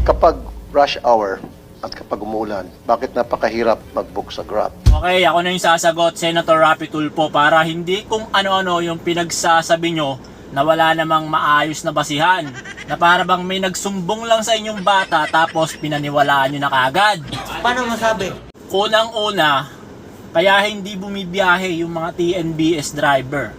Kapag rush hour at kapag umuulan, bakit napakahirap mag-book sa Grab? Okay, ako na yung sasagot, Senator Rapi Tulfo, para hindi kung ano-ano yung pinagsasabi nyo na wala namang maayos na basihan. Na para bang may nagsumbong lang sa inyong bata tapos pinaniwalaan nyo na kagad. Paano masabi? Unang-una, kaya hindi bumibiyahe yung mga TNBS driver.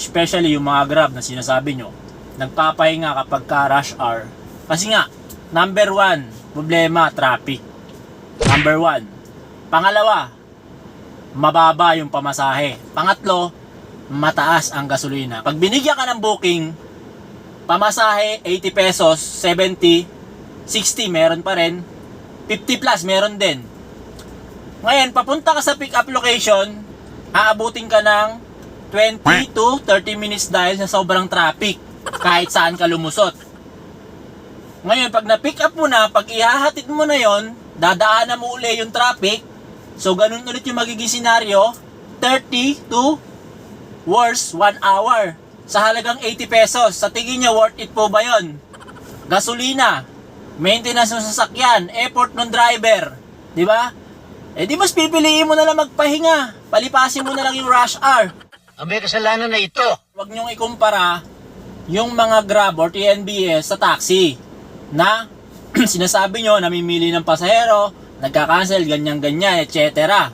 Especially yung mga Grab na sinasabi nyo. Nagpapahinga kapag ka rush hour. Kasi nga, number one, problema, traffic. Number one. Pangalawa, mababa yung pamasahe. Pangatlo, mataas ang gasolina. Pag binigyan ka ng booking, pamasahe 80 pesos, 70, 60 meron pa rin, 50 plus meron din. Ngayon, papunta ka sa pick up location, aabutin ka ng 20 to 30 minutes dahil sa sobrang traffic kahit saan ka lumusot. Ngayon, pag na-pick up mo na, pag ihahatid mo na yon, dadaanan mo uli yung traffic. So, ganun ulit yung magiging senaryo. 30 to worse, 1 hour. Sa halagang 80 pesos. Sa tingin nyo, worth it po ba yon? Gasolina, maintenance ng sasakyan, effort ng driver. Di ba? Eh di mas pipiliin mo na lang magpahinga. Palipasin mo na lang yung rush hour. Ang may kasalanan na ito. Huwag niyong ikumpara yung mga Grab or TNBS sa taxi na sinasabi nyo namimili ng pasahero, nagka-cancel, ganyan-ganyan, etc.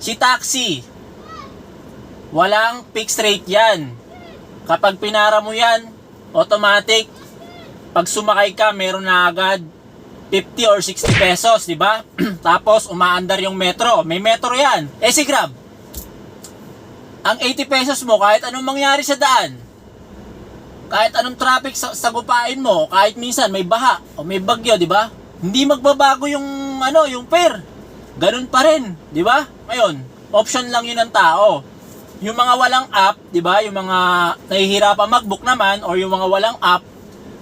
Si taxi, walang fixed rate yan. Kapag pinara mo yan, automatic, pag sumakay ka, meron na agad 50 or 60 pesos, di ba? Tapos umaandar yung metro. May metro yan. Eh si Grab, ang 80 pesos mo kahit anong mangyari sa daan, kahit anong traffic sa sagupain mo, kahit minsan may baha o may bagyo, di ba? Hindi magbabago yung ano, yung fare. Ganun pa rin, di ba? Ngayon, option lang yun ng tao. Yung mga walang app, di ba? Yung mga nahihirapan mag-book naman or yung mga walang app,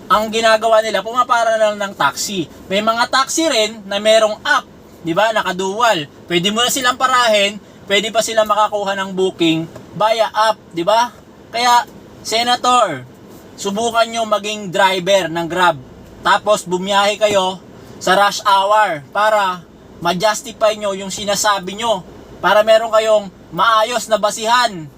ang ginagawa nila, pumapara na lang ng taxi. May mga taxi rin na merong app, di ba? Nakadual. Pwede mo na silang parahin, pwede pa sila makakuha ng booking via app, di ba? Kaya, Senator, subukan nyo maging driver ng Grab. Tapos bumiyahe kayo sa rush hour para ma-justify nyo yung sinasabi nyo. Para meron kayong maayos na basihan